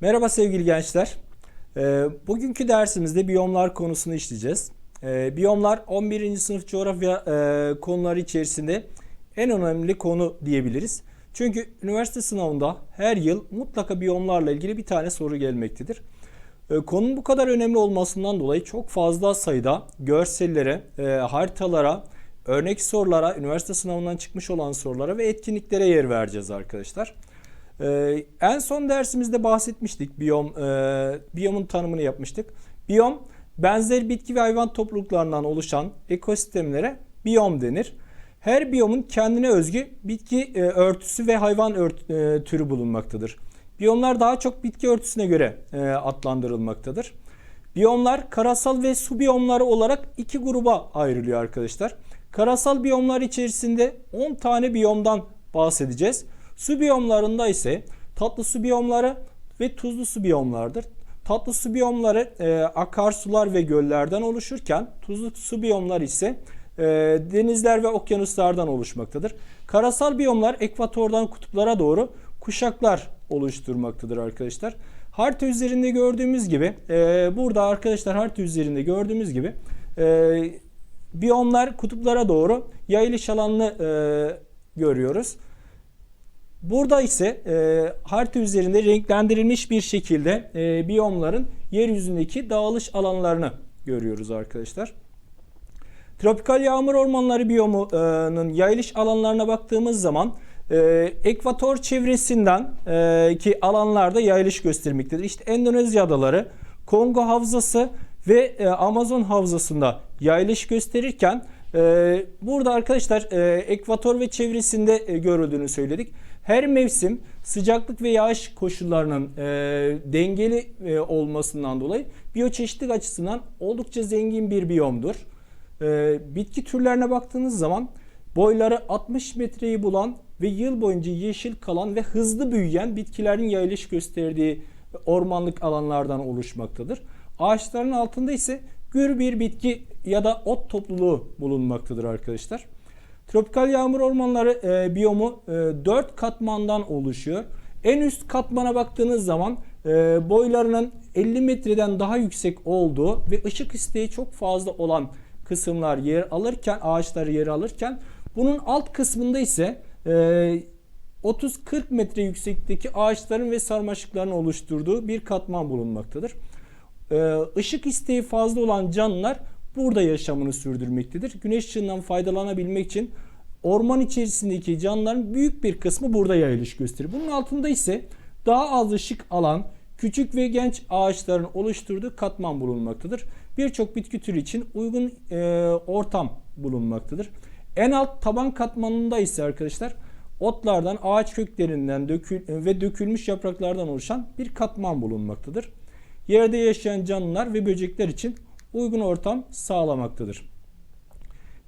Merhaba sevgili gençler. Ee, Bugünkü dersimizde biyomlar konusunu işleyeceğiz. Ee, Biyomlar 11. sınıf coğrafya e, konuları içerisinde en önemli konu diyebiliriz. Çünkü üniversite sınavında her yıl mutlaka biyomlarla ilgili bir tane soru gelmektedir. Ee, Konunun bu kadar önemli olmasından dolayı çok fazla sayıda görsellere, e, haritalara, örnek sorulara, üniversite sınavından çıkmış olan sorulara ve etkinliklere yer vereceğiz arkadaşlar. Ee, en son dersimizde bahsetmiştik biyom e, biyomun tanımını yapmıştık. Biyom benzer bitki ve hayvan topluluklarından oluşan ekosistemlere biyom denir. Her biyomun kendine özgü bitki e, örtüsü ve hayvan ört, e, türü bulunmaktadır. Biyomlar daha çok bitki örtüsüne göre e, adlandırılmaktadır. Biyomlar karasal ve su biyomları olarak iki gruba ayrılıyor arkadaşlar. Karasal biyomlar içerisinde 10 tane biyomdan bahsedeceğiz. Su biyomlarında ise tatlı su biyomları ve tuzlu su biyomlardır. Tatlı su biyomları e, akarsular ve göllerden oluşurken tuzlu su biyomlar ise e, denizler ve okyanuslardan oluşmaktadır. Karasal biyomlar ekvatordan kutuplara doğru kuşaklar oluşturmaktadır arkadaşlar. Harita üzerinde gördüğümüz gibi e, burada arkadaşlar harita üzerinde gördüğümüz gibi e, biyomlar kutuplara doğru yayılış alanını e, görüyoruz. Burada ise e, harita üzerinde renklendirilmiş bir şekilde e, biyomların yeryüzündeki dağılış alanlarını görüyoruz arkadaşlar. Tropikal yağmur ormanları biyomunun yayılış alanlarına baktığımız zaman e, ekvator çevresinden e, ki alanlarda yayılış göstermektedir. İşte Endonezya adaları, Kongo havzası ve e, Amazon havzasında yayılış gösterirken e, burada arkadaşlar e, ekvator ve çevresinde e, görüldüğünü söyledik. Her mevsim sıcaklık ve yağış koşullarının e, dengeli e, olmasından dolayı biyoçeşitlik açısından oldukça zengin bir biyomdur. E, bitki türlerine baktığınız zaman boyları 60 metreyi bulan ve yıl boyunca yeşil kalan ve hızlı büyüyen bitkilerin yayılış gösterdiği ormanlık alanlardan oluşmaktadır. Ağaçların altında ise gür bir bitki ya da ot topluluğu bulunmaktadır arkadaşlar. Tropikal yağmur ormanları e, biyomu e, 4 katmandan oluşuyor. En üst katmana baktığınız zaman e, boylarının 50 metreden daha yüksek olduğu ve ışık isteği çok fazla olan kısımlar yer alırken, ağaçlar yer alırken bunun alt kısmında ise e, 30-40 metre yüksekteki ağaçların ve sarmaşıkların oluşturduğu bir katman bulunmaktadır. E, ışık isteği fazla olan canlılar burada yaşamını sürdürmektedir. Güneş ışığından faydalanabilmek için orman içerisindeki canlıların büyük bir kısmı burada yayılış gösterir. Bunun altında ise daha az ışık alan küçük ve genç ağaçların oluşturduğu katman bulunmaktadır. Birçok bitki türü için uygun e, ortam bulunmaktadır. En alt taban katmanında ise arkadaşlar otlardan, ağaç köklerinden dökül ve dökülmüş yapraklardan oluşan bir katman bulunmaktadır. Yerde yaşayan canlılar ve böcekler için uygun ortam sağlamaktadır.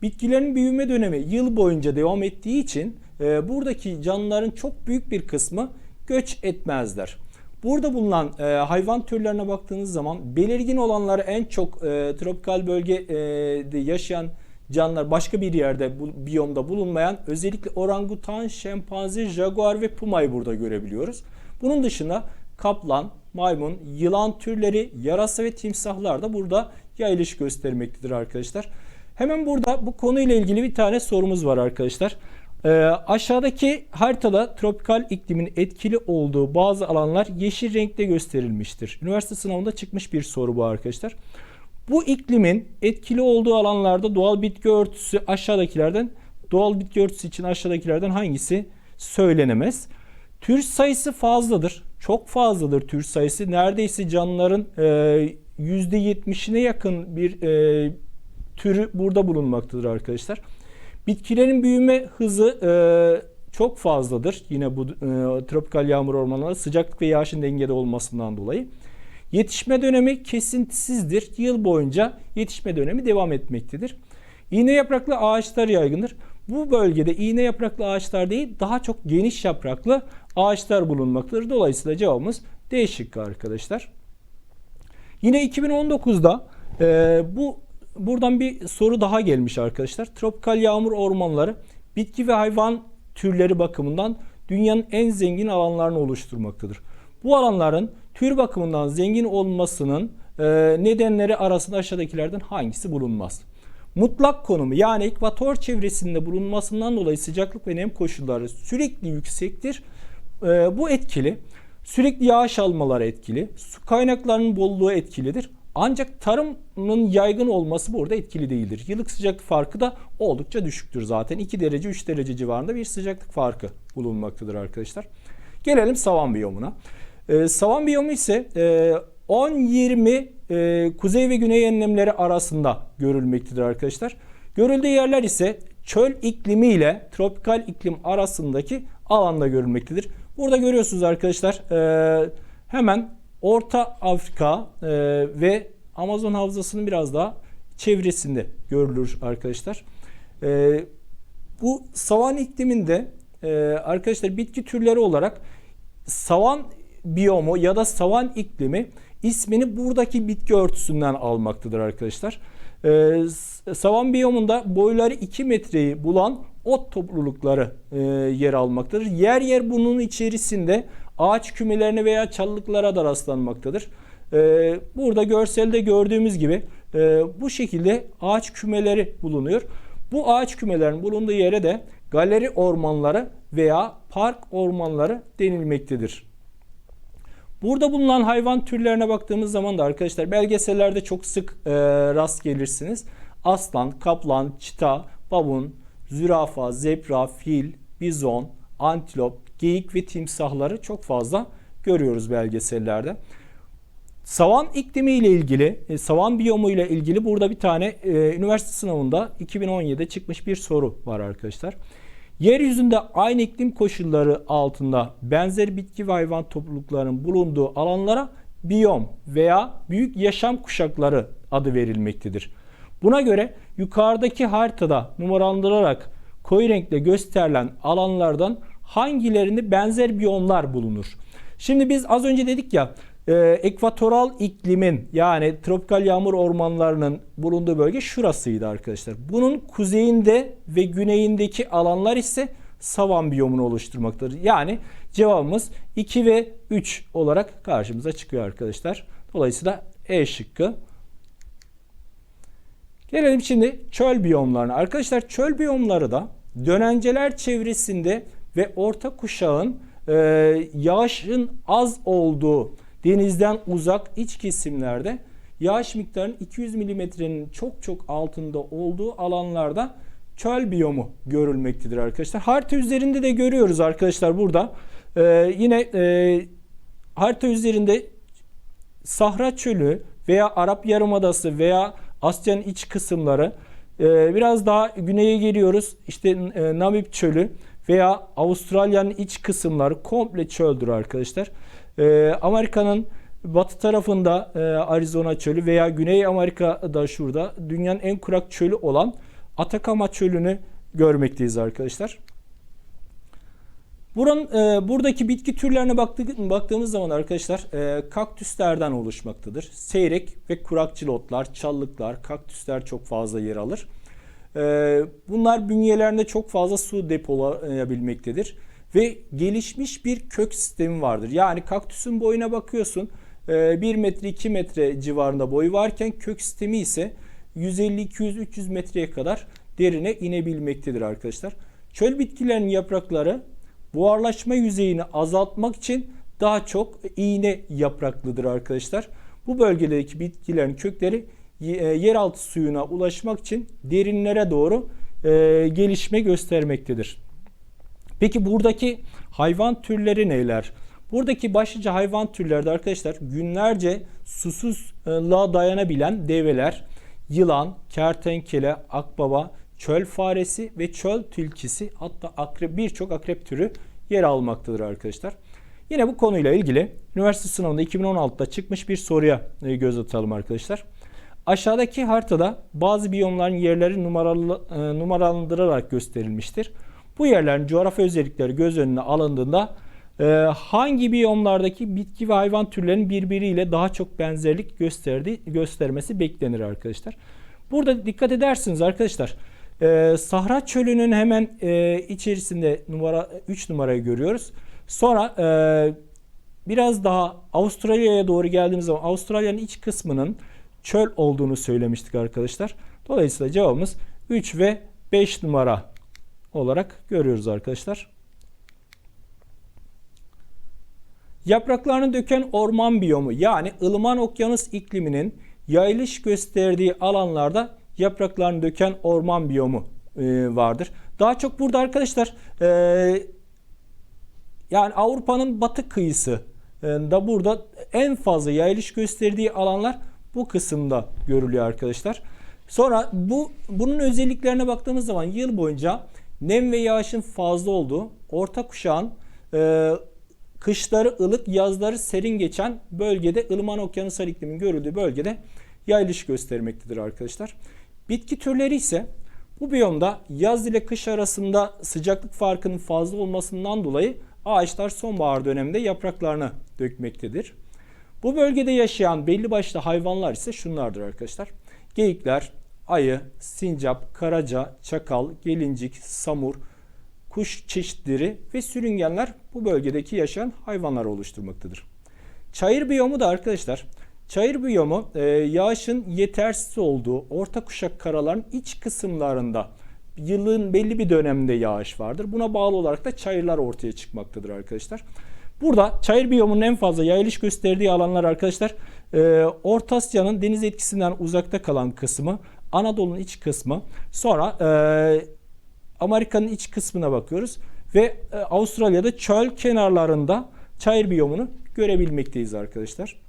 Bitkilerin büyüme dönemi yıl boyunca devam ettiği için e, buradaki canlıların çok büyük bir kısmı göç etmezler. Burada bulunan e, hayvan türlerine baktığınız zaman belirgin olanları en çok e, tropikal bölgede yaşayan canlılar başka bir yerde bu biyomda bulunmayan özellikle orangutan, şempanze, jaguar ve pumayı burada görebiliyoruz. Bunun dışında kaplan, maymun, yılan türleri, yarasa ve timsahlar da burada yayılış göstermektedir arkadaşlar. Hemen burada bu konuyla ilgili bir tane sorumuz var arkadaşlar. Ee, aşağıdaki haritada tropikal iklimin etkili olduğu bazı alanlar yeşil renkte gösterilmiştir. Üniversite sınavında çıkmış bir soru bu arkadaşlar. Bu iklimin etkili olduğu alanlarda doğal bitki örtüsü aşağıdakilerden doğal bitki örtüsü için aşağıdakilerden hangisi söylenemez? Tür sayısı fazladır. Çok fazladır tür sayısı. Neredeyse canlıların e, %70'ine yakın bir e, türü burada bulunmaktadır arkadaşlar. Bitkilerin büyüme hızı e, çok fazladır. Yine bu e, tropikal yağmur ormanları sıcaklık ve yağışın dengede olmasından dolayı. Yetişme dönemi kesintisizdir. Yıl boyunca yetişme dönemi devam etmektedir. İğne yapraklı ağaçlar yaygındır. Bu bölgede iğne yapraklı ağaçlar değil daha çok geniş yapraklı ağaçlar bulunmaktadır. Dolayısıyla cevabımız D şıkkı arkadaşlar. Yine 2019'da e, bu buradan bir soru daha gelmiş arkadaşlar. Tropikal yağmur ormanları bitki ve hayvan türleri bakımından dünyanın en zengin alanlarını oluşturmaktadır. Bu alanların tür bakımından zengin olmasının e, nedenleri arasında aşağıdakilerden hangisi bulunmaz? Mutlak konumu yani ekvator çevresinde bulunmasından dolayı sıcaklık ve nem koşulları sürekli yüksektir. E, bu etkili. Sürekli yağış almaları etkili. Su kaynaklarının bolluğu etkilidir. Ancak tarımın yaygın olması burada etkili değildir. Yıllık sıcaklık farkı da oldukça düşüktür zaten. 2 derece 3 derece civarında bir sıcaklık farkı bulunmaktadır arkadaşlar. Gelelim savan biyomuna. Ee, savan biyomu ise e, 10-20 e, kuzey ve güney enlemleri arasında görülmektedir arkadaşlar. Görüldüğü yerler ise çöl iklimi ile tropikal iklim arasındaki alanda görülmektedir. Burada görüyorsunuz arkadaşlar e, hemen Orta Afrika e, ve Amazon havzasının biraz daha çevresinde görülür arkadaşlar. E, bu savan ikliminde e, arkadaşlar bitki türleri olarak savan biyomu ya da savan iklimi ismini buradaki bitki örtüsünden almaktadır arkadaşlar. Ee, savan biyomunda boyları 2 metreyi bulan ot toplulukları e, yer almaktadır. Yer yer bunun içerisinde ağaç kümelerine veya çalılıklara da rastlanmaktadır. Ee, burada görselde gördüğümüz gibi e, bu şekilde ağaç kümeleri bulunuyor. Bu ağaç kümelerinin bulunduğu yere de galeri ormanları veya park ormanları denilmektedir. Burada bulunan hayvan türlerine baktığımız zaman da arkadaşlar belgesellerde çok sık e, rast gelirsiniz. Aslan, kaplan, çita, babun, zürafa, zebra, fil, bizon, antilop, geyik ve timsahları çok fazla görüyoruz belgesellerde. Savan iklimi ile ilgili, e, savan biyomu ile ilgili burada bir tane e, üniversite sınavında 2017'de çıkmış bir soru var arkadaşlar. Yeryüzünde aynı iklim koşulları altında benzer bitki ve hayvan topluluklarının bulunduğu alanlara biyom veya büyük yaşam kuşakları adı verilmektedir. Buna göre yukarıdaki haritada numaralandırarak koyu renkle gösterilen alanlardan hangilerinde benzer biyomlar bulunur? Şimdi biz az önce dedik ya e, ekvatoral iklimin yani tropikal yağmur ormanlarının bulunduğu bölge şurasıydı arkadaşlar. Bunun kuzeyinde ve güneyindeki alanlar ise savan biyomunu oluşturmaktadır. Yani cevabımız 2 ve 3 olarak karşımıza çıkıyor arkadaşlar. Dolayısıyla E şıkkı. Gelelim şimdi çöl biyomlarına. Arkadaşlar çöl biyomları da dönenceler çevresinde ve orta kuşağın e, yağışın az olduğu denizden uzak iç kesimlerde yağış miktarının 200 milimetrenin çok çok altında olduğu alanlarda çöl biyomu görülmektedir arkadaşlar. Harita üzerinde de görüyoruz arkadaşlar burada. Ee, yine e, harita üzerinde Sahra Çölü veya Arap Yarımadası veya Asya'nın iç kısımları ee, biraz daha güneye geliyoruz. İşte e, Namib Çölü veya Avustralya'nın iç kısımları komple çöldür arkadaşlar. Ee, Amerika'nın batı tarafında e, Arizona çölü veya Güney Amerika'da şurada dünyanın en kurak çölü olan Atakama çölünü görmekteyiz arkadaşlar. Buranın e, buradaki bitki türlerine baktık, baktığımız zaman arkadaşlar e, kaktüslerden oluşmaktadır. Seyrek ve kurakçıl otlar, çalılıklar, kaktüsler çok fazla yer alır. E, bunlar bünyelerinde çok fazla su depolayabilmektedir ve gelişmiş bir kök sistemi vardır. Yani kaktüsün boyuna bakıyorsun 1 metre 2 metre civarında boyu varken kök sistemi ise 150 200 300 metreye kadar derine inebilmektedir arkadaşlar. Çöl bitkilerinin yaprakları buharlaşma yüzeyini azaltmak için daha çok iğne yapraklıdır arkadaşlar. Bu bölgedeki bitkilerin kökleri e, yeraltı suyuna ulaşmak için derinlere doğru e, gelişme göstermektedir. Peki buradaki hayvan türleri neler? Buradaki başlıca hayvan türleri de arkadaşlar günlerce susuzluğa dayanabilen develer, yılan, kertenkele, akbaba, çöl faresi ve çöl tilkisi hatta akrep birçok akrep türü yer almaktadır arkadaşlar. Yine bu konuyla ilgili üniversite sınavında 2016'da çıkmış bir soruya e, göz atalım arkadaşlar. Aşağıdaki haritada bazı biyomların yerleri numaralı, e, numaralandırılarak gösterilmiştir. Bu yerlerin coğrafi özellikleri göz önüne alındığında e, hangi biyomlardaki bitki ve hayvan türlerinin birbiriyle daha çok benzerlik gösterdiği göstermesi beklenir arkadaşlar. Burada dikkat edersiniz arkadaşlar. Ee, Sahra Çölü'nün hemen e, içerisinde numara 3 numarayı görüyoruz. Sonra e, biraz daha Avustralya'ya doğru geldiğimiz zaman Avustralya'nın iç kısmının çöl olduğunu söylemiştik arkadaşlar. Dolayısıyla cevabımız 3 ve 5 numara olarak görüyoruz arkadaşlar. Yapraklarını döken orman biyomu yani ılıman okyanus ikliminin yayılış gösterdiği alanlarda yapraklarını döken orman biyomu e, vardır. Daha çok burada arkadaşlar e, yani Avrupa'nın batı kıyısı e, da burada en fazla yayılış gösterdiği alanlar bu kısımda görülüyor arkadaşlar. Sonra bu bunun özelliklerine baktığımız zaman yıl boyunca nem ve yağışın fazla olduğu, orta kuşağın e, kışları ılık, yazları serin geçen bölgede ılıman okyanusal iklimin görüldüğü bölgede yayılış göstermektedir arkadaşlar. Bitki türleri ise bu biyomda yaz ile kış arasında sıcaklık farkının fazla olmasından dolayı ağaçlar sonbahar döneminde yapraklarını dökmektedir. Bu bölgede yaşayan belli başlı hayvanlar ise şunlardır arkadaşlar. Geyikler, ayı, sincap, karaca, çakal, gelincik, samur, kuş çeşitleri ve sürüngenler bu bölgedeki yaşayan hayvanlar oluşturmaktadır. Çayır biyomu da arkadaşlar Çayır biyomu e, yağışın yetersiz olduğu orta kuşak karaların iç kısımlarında yılın belli bir döneminde yağış vardır. Buna bağlı olarak da çayırlar ortaya çıkmaktadır arkadaşlar. Burada çayır biyomunun en fazla yayılış gösterdiği alanlar arkadaşlar e, Orta Asya'nın deniz etkisinden uzakta kalan kısmı, Anadolu'nun iç kısmı, sonra e, Amerika'nın iç kısmına bakıyoruz ve e, Avustralya'da çöl kenarlarında çayır biyomunu görebilmekteyiz arkadaşlar.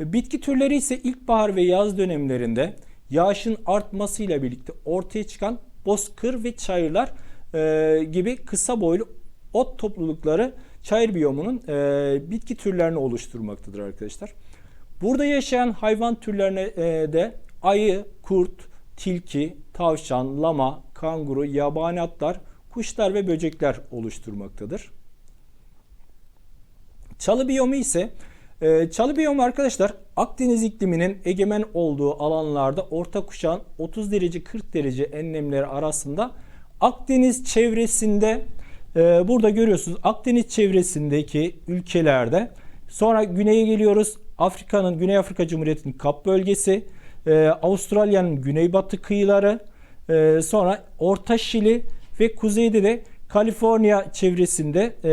Bitki türleri ise ilkbahar ve yaz dönemlerinde yağışın artmasıyla birlikte ortaya çıkan bozkır ve çayırlar e, gibi kısa boylu ot toplulukları çayır biyomunun e, bitki türlerini oluşturmaktadır arkadaşlar. Burada yaşayan hayvan türlerine e, de ayı, kurt, tilki, tavşan, lama, kanguru, yabani atlar, kuşlar ve böcekler oluşturmaktadır. Çalı biyomu ise e, çalı biyomu arkadaşlar Akdeniz ikliminin egemen olduğu alanlarda orta kuşağın 30 derece 40 derece enlemleri arasında Akdeniz çevresinde e, burada görüyorsunuz Akdeniz çevresindeki ülkelerde sonra güneye geliyoruz Afrika'nın Güney Afrika Cumhuriyeti'nin Kap bölgesi e, Avustralya'nın güneybatı kıyıları e, sonra Orta Şili ve kuzeyde de Kaliforniya çevresinde e,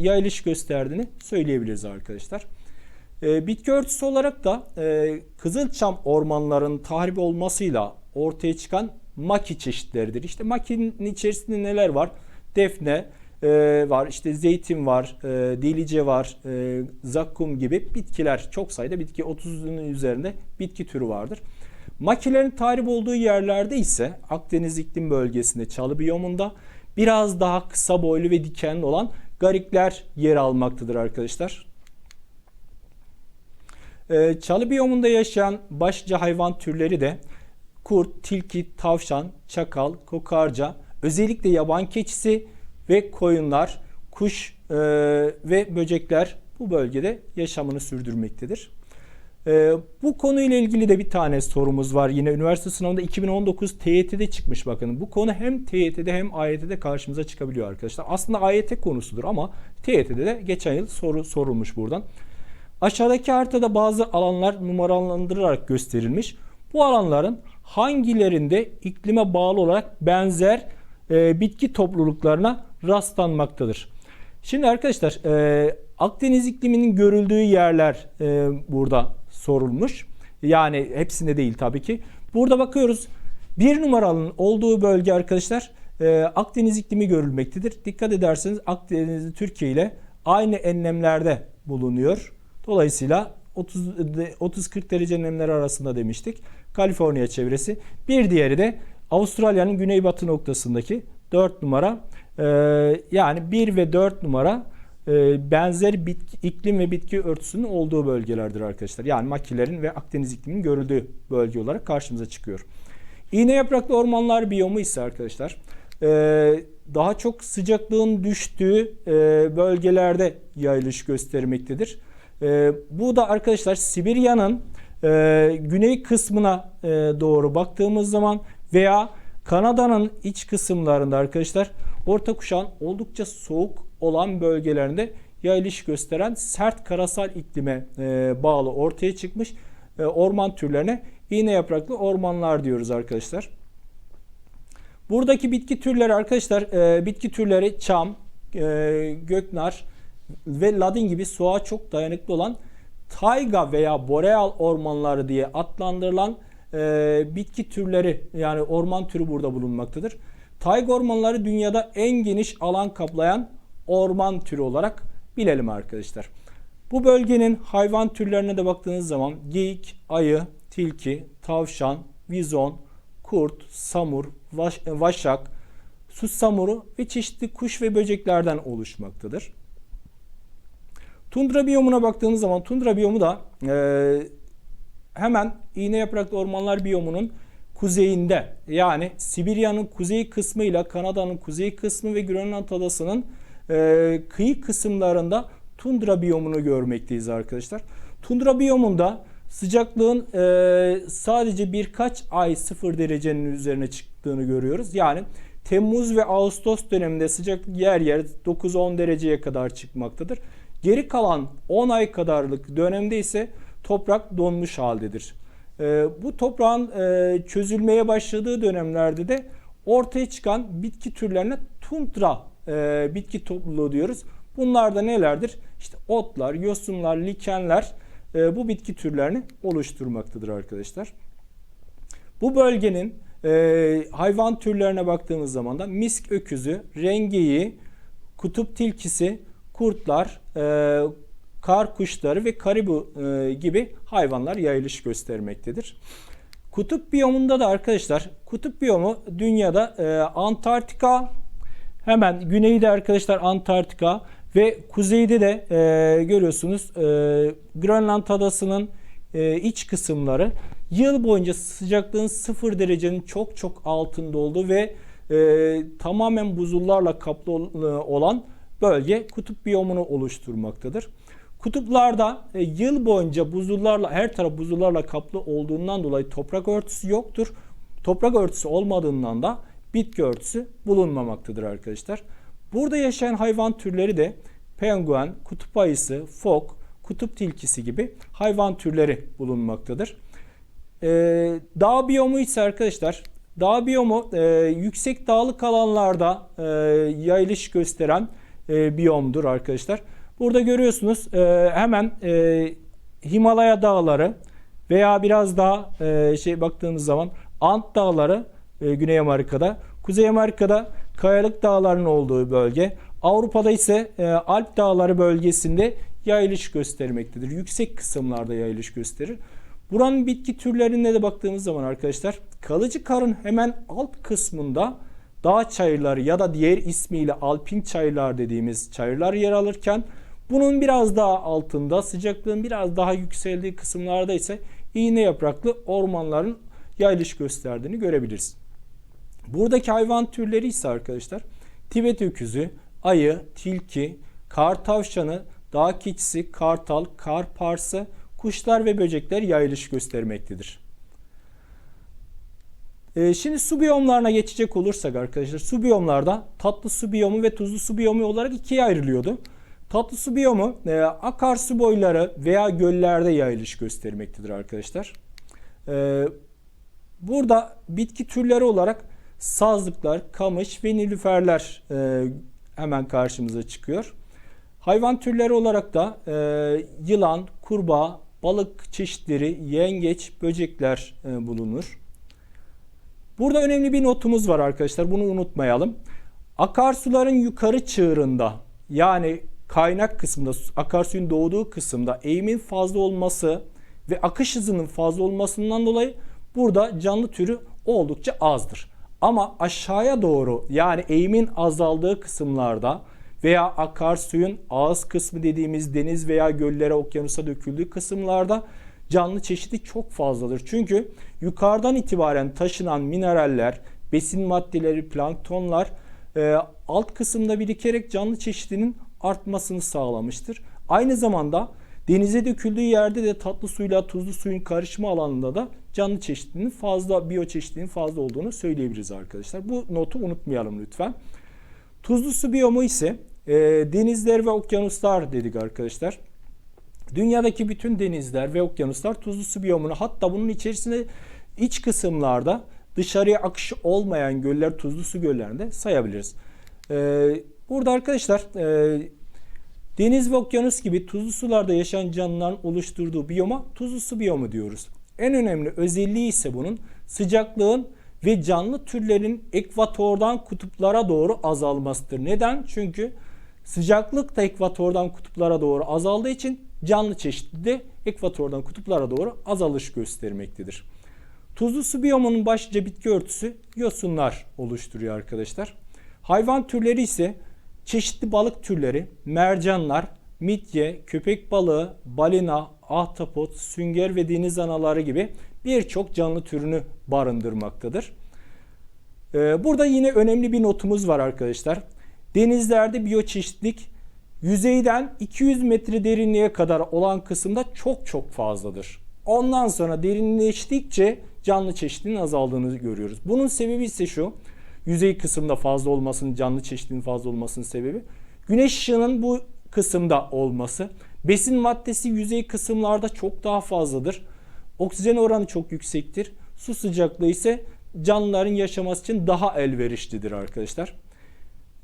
yayılış gösterdiğini söyleyebiliriz arkadaşlar. E, bitki örtüsü olarak da e, Kızılçam ormanlarının tahrip olmasıyla ortaya çıkan maki çeşitleridir. İşte makinin içerisinde neler var? Defne e, var, işte zeytin var, e, dilice var, e, zakkum gibi bitkiler çok sayıda bitki 30'un üzerinde bitki türü vardır. Makilerin tahrip olduğu yerlerde ise Akdeniz iklim bölgesinde çalı biyomunda biraz daha kısa boylu ve dikenli olan garikler yer almaktadır arkadaşlar. Ee, çalı biyomunda yaşayan başlıca hayvan türleri de kurt, tilki, tavşan, çakal, kokarca, özellikle yaban keçisi ve koyunlar, kuş e, ve böcekler bu bölgede yaşamını sürdürmektedir. E, bu konuyla ilgili de bir tane sorumuz var. Yine üniversite sınavında 2019 TYT'de çıkmış bakın. Bu konu hem TYT'de hem AYT'de karşımıza çıkabiliyor arkadaşlar. Aslında AYT konusudur ama TYT'de de geçen yıl soru sorulmuş buradan. Aşağıdaki haritada bazı alanlar numaralandırılarak gösterilmiş. Bu alanların hangilerinde iklime bağlı olarak benzer e, bitki topluluklarına rastlanmaktadır. Şimdi arkadaşlar e, Akdeniz ikliminin görüldüğü yerler e, burada sorulmuş. Yani hepsinde değil tabii ki. Burada bakıyoruz. Bir numaralının olduğu bölge arkadaşlar e, Akdeniz iklimi görülmektedir. Dikkat ederseniz Akdeniz Türkiye ile aynı enlemlerde bulunuyor. Dolayısıyla 30 30-40 derece nemler arasında demiştik. Kaliforniya çevresi. Bir diğeri de Avustralya'nın güneybatı noktasındaki 4 numara. Ee, yani 1 ve 4 numara e, benzer bitki, iklim ve bitki örtüsünün olduğu bölgelerdir arkadaşlar. Yani makilerin ve Akdeniz ikliminin görüldüğü bölge olarak karşımıza çıkıyor. İğne yapraklı ormanlar biyomu ise arkadaşlar e, daha çok sıcaklığın düştüğü e, bölgelerde yayılış göstermektedir. E, bu da arkadaşlar Sibirya'nın e, güney kısmına e, doğru baktığımız zaman veya Kanada'nın iç kısımlarında arkadaşlar orta kuşağın oldukça soğuk olan bölgelerinde yayılış gösteren sert karasal iklime e, bağlı ortaya çıkmış e, orman türlerine iğne yapraklı ormanlar diyoruz arkadaşlar. Buradaki bitki türleri arkadaşlar e, bitki türleri çam, e, göknar ve ladin gibi soğuğa çok dayanıklı olan tayga veya boreal ormanları diye adlandırılan e, bitki türleri yani orman türü burada bulunmaktadır. Tayga ormanları dünyada en geniş alan kaplayan orman türü olarak bilelim arkadaşlar. Bu bölgenin hayvan türlerine de baktığınız zaman geyik, ayı, tilki, tavşan, vizon, kurt, samur, vaş, vaşak, sussamuru ve çeşitli kuş ve böceklerden oluşmaktadır. Tundra biyomuna baktığımız zaman tundra biyomu da e, hemen iğne yapraklı ormanlar biyomunun kuzeyinde yani Sibirya'nın kuzey kısmı ile Kanada'nın kuzey kısmı ve Grönland adasının e, kıyı kısımlarında tundra biyomunu görmekteyiz arkadaşlar. Tundra biyomunda sıcaklığın e, sadece birkaç ay sıfır derecenin üzerine çıktığını görüyoruz. Yani Temmuz ve Ağustos döneminde sıcaklık yer yer 9-10 dereceye kadar çıkmaktadır. Geri kalan 10 ay kadarlık dönemde ise toprak donmuş haldedir. E, bu toprağın e, çözülmeye başladığı dönemlerde de ortaya çıkan bitki türlerine tundra e, bitki topluluğu diyoruz. Bunlar da nelerdir? İşte otlar, yosunlar, likenler e, bu bitki türlerini oluşturmaktadır arkadaşlar. Bu bölgenin e, hayvan türlerine baktığımız zaman da misk öküzü, rengeyi, kutup tilkisi, kurtlar, e, kar kuşları ve karibu e, gibi hayvanlar yayılış göstermektedir. Kutup biyomunda da arkadaşlar kutup biyomu dünyada e, Antarktika hemen güneyde arkadaşlar Antarktika ve kuzeyde de e, görüyorsunuz e, Grönland adasının e, iç kısımları yıl boyunca sıcaklığın 0 derecenin çok çok altında olduğu ve e, tamamen buzullarla kaplı olan bölge kutup biyomunu oluşturmaktadır. Kutuplarda e, yıl boyunca buzullarla her taraf buzullarla kaplı olduğundan dolayı toprak örtüsü yoktur. Toprak örtüsü olmadığından da bitki örtüsü bulunmamaktadır arkadaşlar. Burada yaşayan hayvan türleri de penguen, kutup ayısı, fok, kutup tilkisi gibi hayvan türleri bulunmaktadır. Ee, dağ biyomu ise arkadaşlar dağ biyomu e, yüksek dağlık alanlarda e, yayılış gösteren e, biyomdur arkadaşlar. Burada görüyorsunuz e, hemen e, Himalaya dağları veya biraz daha e, şey baktığınız zaman Ant dağları e, Güney Amerika'da, Kuzey Amerika'da kayalık dağların olduğu bölge, Avrupa'da ise e, Alp dağları bölgesinde yayılış göstermektedir. Yüksek kısımlarda yayılış gösterir. Buranın bitki türlerine de baktığımız zaman arkadaşlar kalıcı karın hemen alt kısmında dağ çayırları ya da diğer ismiyle alpin çayırlar dediğimiz çayırlar yer alırken bunun biraz daha altında sıcaklığın biraz daha yükseldiği kısımlarda ise iğne yapraklı ormanların yayılış gösterdiğini görebiliriz. Buradaki hayvan türleri ise arkadaşlar Tibet öküzü, ayı, tilki, kar tavşanı, dağ keçisi, kartal, kar parsı, kuşlar ve böcekler yayılış göstermektedir. Ee, şimdi su biyomlarına geçecek olursak arkadaşlar su biyomlarda tatlı su biyomu ve tuzlu su biyomu olarak ikiye ayrılıyordu. Tatlı su biyomu e, akarsu boyları veya göllerde yayılış göstermektedir arkadaşlar. E, burada bitki türleri olarak sazlıklar, kamış ve nilüferler e, hemen karşımıza çıkıyor. Hayvan türleri olarak da e, yılan, kurbağa, balık çeşitleri, yengeç, böcekler e, bulunur. Burada önemli bir notumuz var arkadaşlar. Bunu unutmayalım. Akarsuların yukarı çığırında yani kaynak kısmında akarsuyun doğduğu kısımda eğimin fazla olması ve akış hızının fazla olmasından dolayı burada canlı türü oldukça azdır. Ama aşağıya doğru yani eğimin azaldığı kısımlarda veya akarsuyun ağız kısmı dediğimiz deniz veya göllere, okyanusa döküldüğü kısımlarda canlı çeşidi çok fazladır. Çünkü yukarıdan itibaren taşınan mineraller, besin maddeleri, planktonlar e, alt kısımda birikerek canlı çeşidinin artmasını sağlamıştır. Aynı zamanda denize döküldüğü yerde de tatlı suyla tuzlu suyun karışma alanında da canlı çeşitliliğinin fazla, biyoçeşitliliğinin fazla olduğunu söyleyebiliriz arkadaşlar. Bu notu unutmayalım lütfen. Tuzlu su biyomu ise e, denizler ve okyanuslar dedik arkadaşlar. Dünyadaki bütün denizler ve okyanuslar tuzlu su biyomunu hatta bunun içerisinde iç kısımlarda dışarıya akışı olmayan göller tuzlu su göllerinde sayabiliriz. Ee, burada arkadaşlar e, deniz ve okyanus gibi tuzlu sularda yaşayan canlıların oluşturduğu biyoma tuzlu su biyomu diyoruz. En önemli özelliği ise bunun sıcaklığın ve canlı türlerin ekvatordan kutuplara doğru azalmasıdır. Neden? Çünkü sıcaklık da ekvatordan kutuplara doğru azaldığı için canlı çeşitli de ekvatordan kutuplara doğru azalış göstermektedir. Tuzlu su biyomunun başlıca bitki örtüsü yosunlar oluşturuyor arkadaşlar. Hayvan türleri ise çeşitli balık türleri, mercanlar, midye, köpek balığı, balina, ahtapot, sünger ve deniz anaları gibi birçok canlı türünü barındırmaktadır. Ee, burada yine önemli bir notumuz var arkadaşlar. Denizlerde biyoçeşitlik yüzeyden 200 metre derinliğe kadar olan kısımda çok çok fazladır. Ondan sonra derinleştikçe canlı çeşitliliğin azaldığını görüyoruz. Bunun sebebi ise şu. Yüzey kısımda fazla olmasının, canlı çeşitliliğin fazla olmasının sebebi. Güneş ışığının bu kısımda olması. Besin maddesi yüzey kısımlarda çok daha fazladır. Oksijen oranı çok yüksektir. Su sıcaklığı ise canlıların yaşaması için daha elverişlidir arkadaşlar.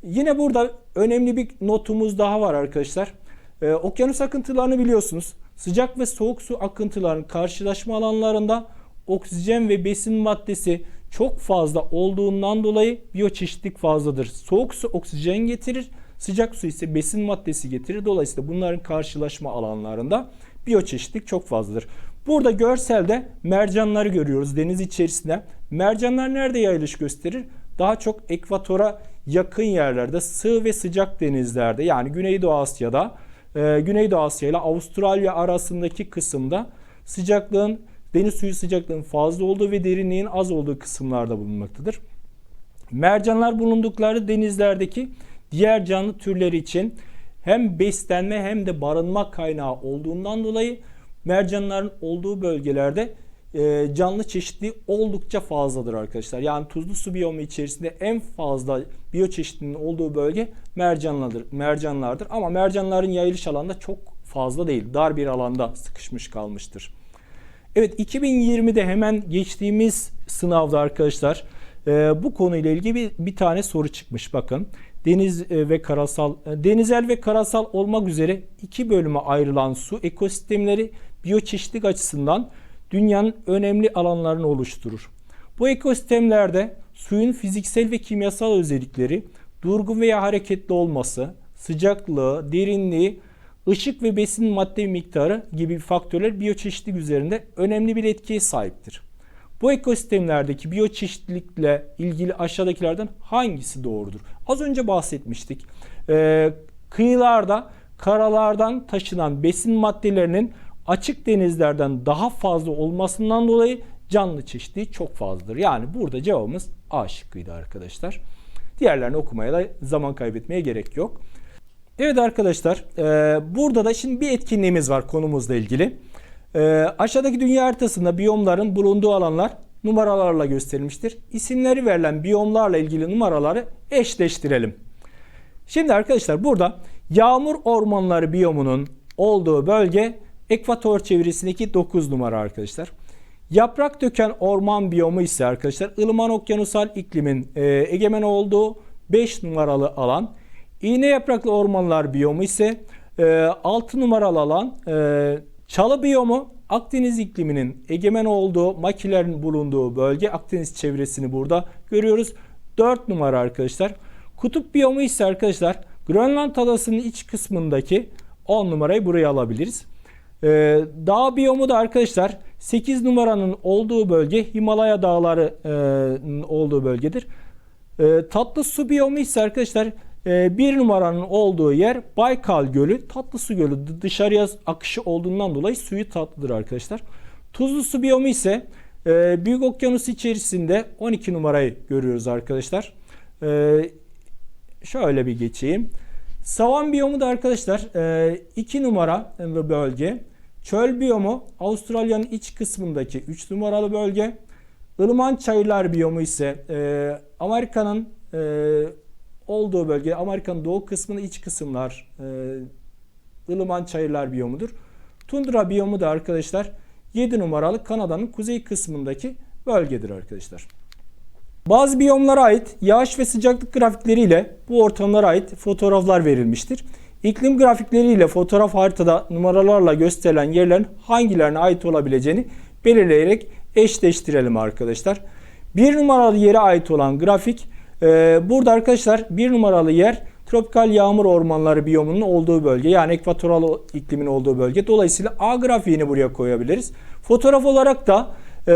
Yine burada önemli bir notumuz daha var arkadaşlar. Ee, okyanus akıntılarını biliyorsunuz. Sıcak ve soğuk su akıntılarının karşılaşma alanlarında oksijen ve besin maddesi çok fazla olduğundan dolayı biyoçeşitlik fazladır. Soğuk su oksijen getirir, sıcak su ise besin maddesi getirir. Dolayısıyla bunların karşılaşma alanlarında biyoçeşitlik çok fazladır. Burada görselde mercanları görüyoruz deniz içerisinde. Mercanlar nerede yayılış gösterir? Daha çok ekvatora yakın yerlerde, sığ ve sıcak denizlerde yani Güneydoğu Asya'da, e, Güneydoğu Asya ile Avustralya arasındaki kısımda sıcaklığın deniz suyu sıcaklığının fazla olduğu ve derinliğin az olduğu kısımlarda bulunmaktadır. Mercanlar bulundukları denizlerdeki diğer canlı türleri için hem beslenme hem de barınma kaynağı olduğundan dolayı mercanların olduğu bölgelerde e, canlı çeşitliliği oldukça fazladır arkadaşlar. Yani tuzlu su biyomu içerisinde en fazla biyoçeşitliliğin olduğu bölge mercanlardır, mercanlardır. Ama mercanların yayılış alanında çok fazla değil. Dar bir alanda sıkışmış kalmıştır. Evet 2020'de hemen geçtiğimiz sınavda arkadaşlar e, bu konuyla ilgili bir, bir tane soru çıkmış bakın. Deniz e, ve karasal, e, denizel ve karasal olmak üzere iki bölüme ayrılan su ekosistemleri biyoçeşitlik açısından dünyanın önemli alanlarını oluşturur. Bu ekosistemlerde suyun fiziksel ve kimyasal özellikleri, durgun veya hareketli olması, sıcaklığı, derinliği, ışık ve besin madde miktarı gibi faktörler biyoçeşitlik üzerinde önemli bir etkiye sahiptir. Bu ekosistemlerdeki biyoçeşitlilikle ilgili aşağıdakilerden hangisi doğrudur? Az önce bahsetmiştik. Ee, kıyılarda, karalardan taşınan besin maddelerinin açık denizlerden daha fazla olmasından dolayı canlı çeşitliliği çok fazladır. Yani burada cevabımız A şıkkıydı arkadaşlar. Diğerlerini okumaya da zaman kaybetmeye gerek yok. Evet arkadaşlar e, burada da şimdi bir etkinliğimiz var konumuzla ilgili. E, aşağıdaki dünya haritasında biyomların bulunduğu alanlar numaralarla gösterilmiştir. İsimleri verilen biyomlarla ilgili numaraları eşleştirelim. Şimdi arkadaşlar burada yağmur ormanları biyomunun olduğu bölge ekvator çevresindeki 9 numara arkadaşlar. Yaprak döken orman biyomu ise arkadaşlar ılıman okyanusal iklimin e, egemen olduğu 5 numaralı alan. İğne yapraklı ormanlar biyomu ise e, 6 numaralı alan. E, çalı biyomu Akdeniz ikliminin egemen olduğu makilerin bulunduğu bölge Akdeniz çevresini burada görüyoruz. 4 numara arkadaşlar. Kutup biyomu ise arkadaşlar Grönland adasının iç kısmındaki 10 numarayı buraya alabiliriz. Ee, dağ biyomu da arkadaşlar 8 numaranın olduğu bölge Himalaya dağları e, olduğu bölgedir. E, tatlı su biyomu ise arkadaşlar e, bir numaranın olduğu yer Baykal Gölü. Tatlı su gölü dışarıya akışı olduğundan dolayı suyu tatlıdır arkadaşlar. Tuzlu su biyomu ise e, Büyük Okyanus içerisinde 12 numarayı görüyoruz arkadaşlar. E, şöyle bir geçeyim. Savan biyomu da arkadaşlar 2 e, numara bölge. Çöl biyomu Avustralya'nın iç kısmındaki 3 numaralı bölge. Ilıman çayırlar biyomu ise e, Amerika'nın olduğu bölge Amerika'nın doğu kısmının iç kısımlar e, ılıman çayırlar biyomudur. Tundra biyomu da arkadaşlar 7 numaralı Kanada'nın kuzey kısmındaki bölgedir arkadaşlar. Bazı biyomlara ait yağış ve sıcaklık grafikleriyle bu ortamlara ait fotoğraflar verilmiştir. İklim grafikleriyle fotoğraf haritada numaralarla gösterilen yerlerin hangilerine ait olabileceğini belirleyerek eşleştirelim arkadaşlar. Bir numaralı yere ait olan grafik e, burada arkadaşlar bir numaralı yer tropikal yağmur ormanları biyomunun olduğu bölge yani ekvatoral iklimin olduğu bölge. Dolayısıyla A grafiğini buraya koyabiliriz. Fotoğraf olarak da e,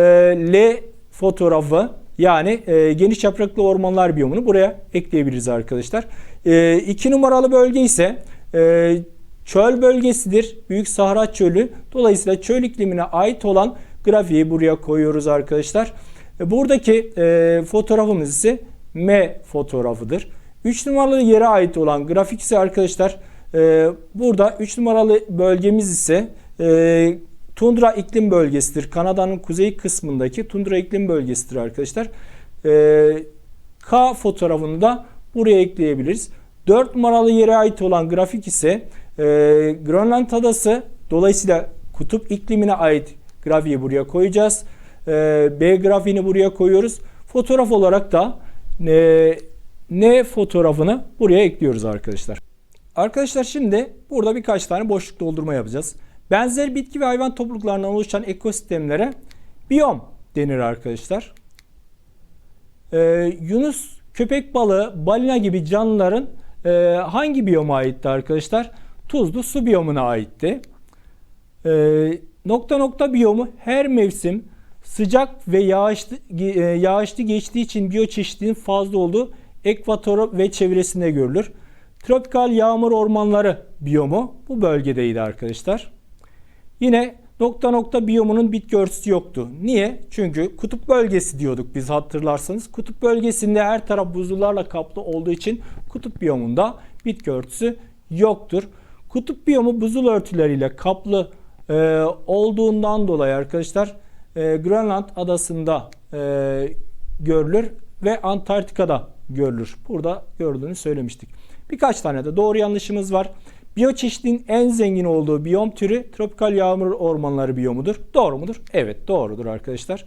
L fotoğrafı yani e, geniş yapraklı ormanlar biyomunu buraya ekleyebiliriz arkadaşlar. E, iki numaralı bölge ise e, çöl bölgesidir. Büyük Sahra Çölü. Dolayısıyla çöl iklimine ait olan grafiği buraya koyuyoruz arkadaşlar. E, buradaki e, fotoğrafımız ise M fotoğrafıdır. 3 numaralı yere ait olan grafik ise arkadaşlar e, burada 3 numaralı bölgemiz ise e, tundra iklim bölgesidir. Kanada'nın kuzey kısmındaki tundra iklim bölgesidir arkadaşlar. E, K fotoğrafını da buraya ekleyebiliriz. 4 numaralı yere ait olan grafik ise e, Grönland adası dolayısıyla kutup iklimine ait grafiği buraya koyacağız. E, B grafiğini buraya koyuyoruz. Fotoğraf olarak da e, N fotoğrafını buraya ekliyoruz arkadaşlar. Arkadaşlar şimdi burada birkaç tane boşluk doldurma yapacağız. Benzer bitki ve hayvan topluluklarından oluşan ekosistemlere biyom denir arkadaşlar. Ee, Yunus köpek balığı, balina gibi canlıların e, hangi biyoma aitti arkadaşlar? Tuzlu su biyomuna aitti. Ee, nokta nokta biyomu her mevsim sıcak ve yağışlı, e, yağışlı geçtiği için biyoçeşitliliğin fazla olduğu ekvator ve çevresinde görülür. Tropikal yağmur ormanları biyomu bu bölgedeydi arkadaşlar. Yine nokta nokta biyomunun bitki örtüsü yoktu. Niye? Çünkü kutup bölgesi diyorduk biz hatırlarsanız. Kutup bölgesinde her taraf buzullarla kaplı olduğu için kutup biyomunda bitki örtüsü yoktur. Kutup biyomu buzul örtüleriyle kaplı e, olduğundan dolayı arkadaşlar e, Grönland adasında e, görülür ve Antarktika'da görülür. Burada gördüğünü söylemiştik. Birkaç tane de doğru yanlışımız var. Biyoçeşitliliğin en zengin olduğu biyom türü tropikal yağmur ormanları biyomudur. Doğru mudur? Evet doğrudur arkadaşlar.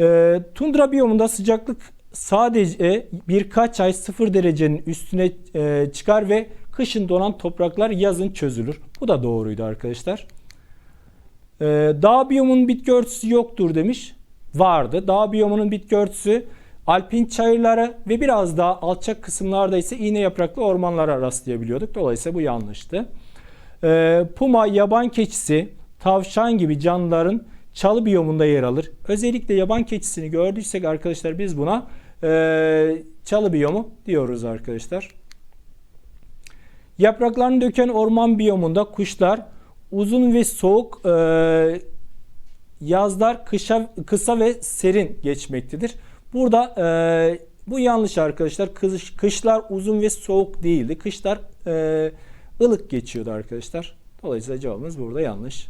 E, tundra biyomunda sıcaklık sadece birkaç ay sıfır derecenin üstüne e, çıkar ve kışın donan topraklar yazın çözülür. Bu da doğruydu arkadaşlar. E, dağ biyomunun bitki örtüsü yoktur demiş. Vardı. Dağ biyomunun bitki örtüsü alpin çayırları ve biraz daha alçak kısımlarda ise iğne yapraklı ormanlara rastlayabiliyorduk. Dolayısıyla bu yanlıştı. E, puma, yaban keçisi, tavşan gibi canlıların çalı biyomunda yer alır. Özellikle yaban keçisini gördüysek arkadaşlar biz buna e, çalı biyomu diyoruz arkadaşlar. Yapraklarını döken orman biyomunda kuşlar uzun ve soğuk e, yazlar kışa, kısa ve serin geçmektedir. Burada e, bu yanlış arkadaşlar. Kış, kışlar uzun ve soğuk değildi. Kışlar e, ılık geçiyordu arkadaşlar. Dolayısıyla cevabımız burada yanlış.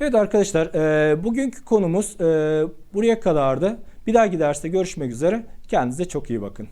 Evet arkadaşlar e, bugünkü konumuz e, buraya kadardı. Bir dahaki derste görüşmek üzere. Kendinize çok iyi bakın.